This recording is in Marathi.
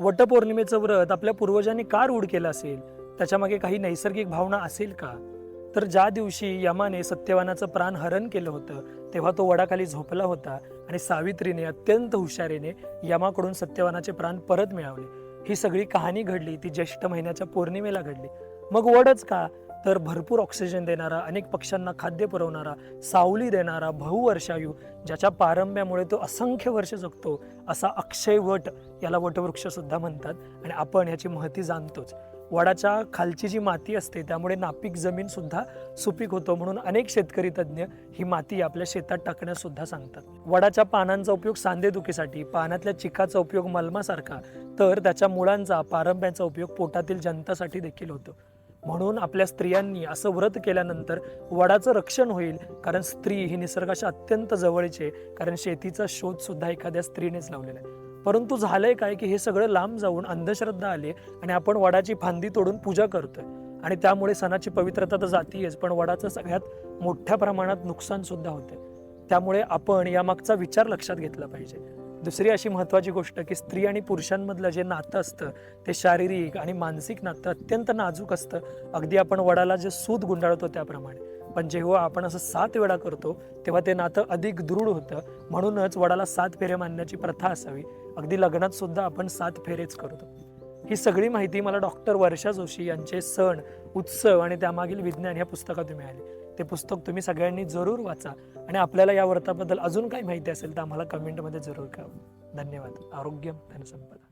वटपौर्णिमेचं व्रत आपल्या पूर्वजांनी का रूढ केलं असेल? त्याच्यामागे काही नैसर्गिक भावना असेल का? तर ज्या दिवशी यमाने सत्यवानाचं प्राण हरण केलं होतं तेव्हा तो वडाखाली झोपला होता आणि सावित्रीने अत्यंत हुशारीने यमाकडून सत्यवानाचे प्राण परत मिळवले. ही सगळी कहाणी घडली ती ज्येष्ठ महिन्याच्या पौर्णिमेला घडली. मग वडच का? तर भरपूर ऑक्सिजन देणारा अनेक पक्ष्यांना खाद्य पुरवणारा सावली देणारा बहुवर्षायू ज्याच्या पारंब्यामुळे तो असंख्य वर्ष जगतो असा अक्षय वट याला वटवृक्ष सुद्धा म्हणतात. आणि आपण याची महती जाणतोच. वडाच्या खालची जी माती असते त्यामुळे नापीक जमीन सुद्धा सुपीक होतो म्हणून अनेक शेतकरी तज्ज्ञ ही माती आपल्या शेतात टाकण्यास सुद्धा सांगतात. वडाच्या पानांचा उपयोग सांधेदुखीसाठी पानातल्या चिकाचा उपयोग मलमासारखा तर त्याच्या मुळांचा पारंब्यांचा उपयोग पोटातील जंतासाठी देखील होतो. म्हणून आपल्या स्त्रियांनी असं व्रत केल्यानंतर वडाचं रक्षण होईल. कारण स्त्री ही निसर्गाच्या अत्यंत जवळची आहे. कारण शेतीचा शोध सुद्धा एखाद्या स्त्रीनेच लावलेला आहे. परंतु झालंय काय की हे सगळं लांब जाऊन अंधश्रद्धा आली आणि आपण वडाची फांदी तोडून पूजा करतोय. आणि त्यामुळे सणाची पवित्रता तर जातीयच पण वडाचं सगळ्यात मोठ्या प्रमाणात नुकसान सुद्धा होते त्यामुळे आपण यामागचा विचार लक्षात घेतला पाहिजे. दुसरी अशी महत्त्वाची गोष्ट की स्त्री आणि पुरुषांमधलं जे नातं असतं ते शारीरिक आणि मानसिक नातं अत्यंत नाजूक असतं. अगदी आपण वडाला जे सूत गुंडाळतो त्याप्रमाणे. पण जेव्हा आपण असं सात वेळा करतो तेव्हा ते नातं अधिक दृढ होतं. म्हणूनच वडाला सात फेरे मानण्याची प्रथा असावी. अगदी लग्नात सुद्धा आपण सात फेरेच करतो. ही सगळी माहिती मला डॉक्टर वर्षा जोशी यांचे सण उत्सव आणि त्यामागील विज्ञान या पुस्तकातून मिळाली. ते पुस्तक तुम्ही सगळ्यांनी जरूर वाचा. आणि आपल्याला या व्रताबद्दल अजून काही माहिती असेल तर आम्हाला कमेंटमध्ये जरूर कळवा. धन्यवाद. आरोग्य धनसंपदा.